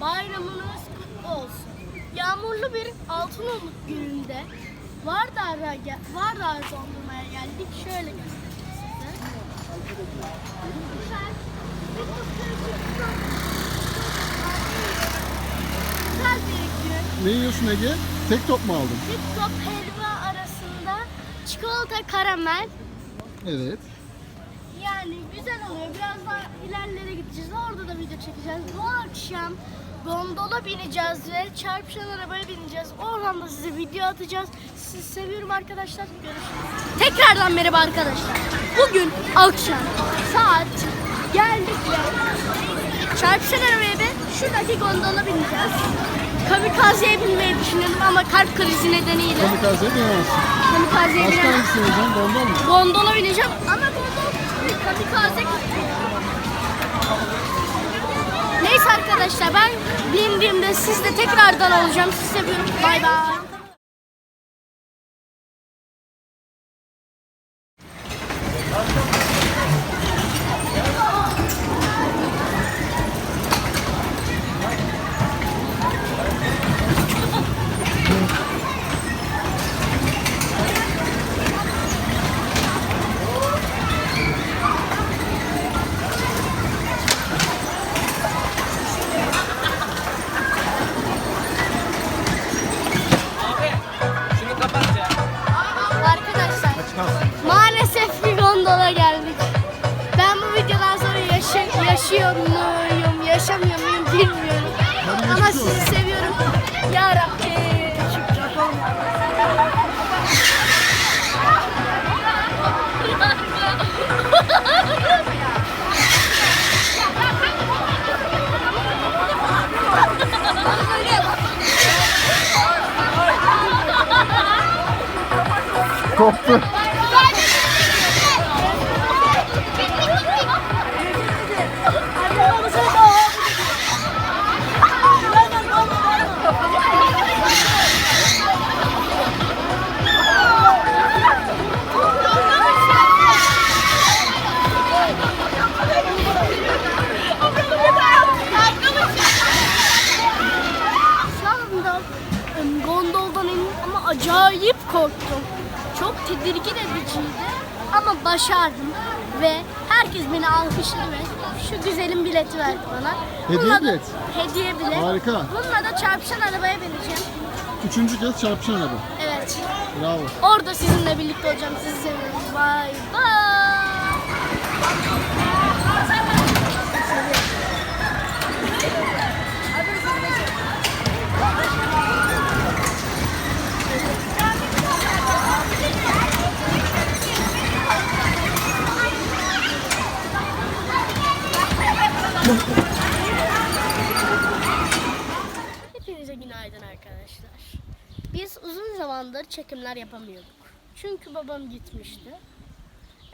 Bayramınız kutlu olsun. Yağmurlu bir Altınoluk gününde Vardar'a Vardar dondurmaya geldik. Şöyle göstereyim size. Güzel. Bir gün. Ne yiyorsun Ege? Tek top mu aldın? Bir top helva arasında çikolata karamel. Evet. Yani güzel oluyor. Biraz daha ilerlere gideceğiz. Orada da video çekeceğiz. Bu akşam gondola bineceğiz ve çarpışan arabaya bineceğiz. Oradan da size video atacağız. Sizi seviyorum arkadaşlar. Görüşürüz. Tekrardan merhaba arkadaşlar. Bugün akşam saat geldik ve çarpışan arabaya ve şuradaki gondola bineceğiz. Kamikaze'ye binmeyi düşünüyorum ama kalp krizi nedeniyle Kamikaze'ye binemezsin. kamikazeye Başka binemem. hangisini yiyeceksin? Gondol mu? Gondola bineceğim ama gondol bir kamikaze arkadaşlar ben bindiğimde siz de tekrardan olacağım. Sizi seviyorum. Bay bay. Koptu. Korktum. Çok tedirgin ediciydi ama başardım ve herkes beni alkışladı ve şu güzelim bileti verdi bana. Hediye Bununla da- bilet. Hediye bilet. Harika. Bununla da çarpışan arabaya bineceğim. Üçüncü kez çarpışan araba. Evet. Bravo. Orada sizinle birlikte olacağım. Sizi seviyorum. Bye bye. Hepinize günaydın arkadaşlar. Biz uzun zamandır çekimler yapamıyorduk. Çünkü babam gitmişti.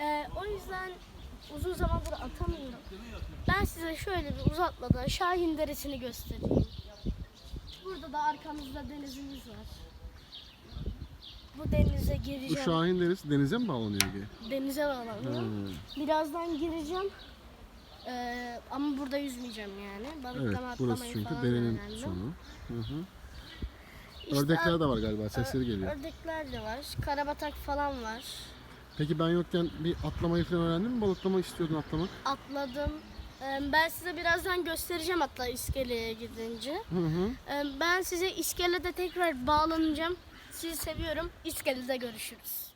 Ee, o yüzden uzun zamandır atamıyorum. Ben size şöyle bir uzatmadan Şahin Deresi'ni göstereyim. Burada da arkamızda denizimiz var. Bu denize Bu gireceğim. Şahin Deresi denize mi bağlanıyor Ege? Denize bağlanıyor. Hmm. Birazdan gireceğim. Ee, ama burada yüzmeyeceğim yani. Evet, Balıklama burası atlamayı çünkü falan derenin öğrendim. sonu. Hı hı. İşte Ördekler de var galiba, sesleri geliyor. Ördekler de var. Karabatak falan var. Peki ben yokken bir atlamayı falan öğrendin mi? Balıklama istiyordun atlamak. Atladım. Ben size birazdan göstereceğim hatta iskeleye gidince. Hı hı. Ben size iskelede tekrar bağlanacağım. Sizi seviyorum. İskelede görüşürüz.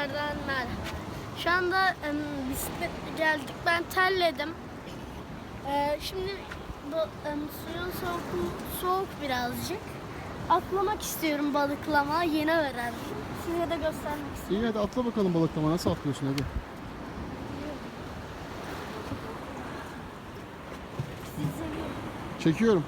Tekrardan merhaba. Şu anda em, bisikletle geldik. Ben terledim. Ee, şimdi bu em, suyun soğuk, soğuk birazcık. Atlamak istiyorum balıklama. Yeni öğrendim. Size de göstermek istiyorum. İyi hadi atla bakalım balıklama. Nasıl atlıyorsun hadi. Çekiyorum.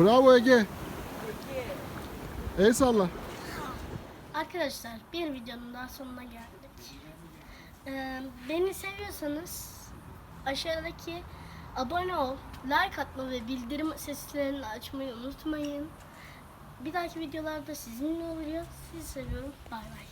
Bravo Ege. El salla. Arkadaşlar bir videonun daha sonuna geldik. Ee, beni seviyorsanız aşağıdaki abone ol, like atma ve bildirim seslerini açmayı unutmayın. Bir dahaki videolarda sizinle oluyor. Sizi seviyorum. Bay bay.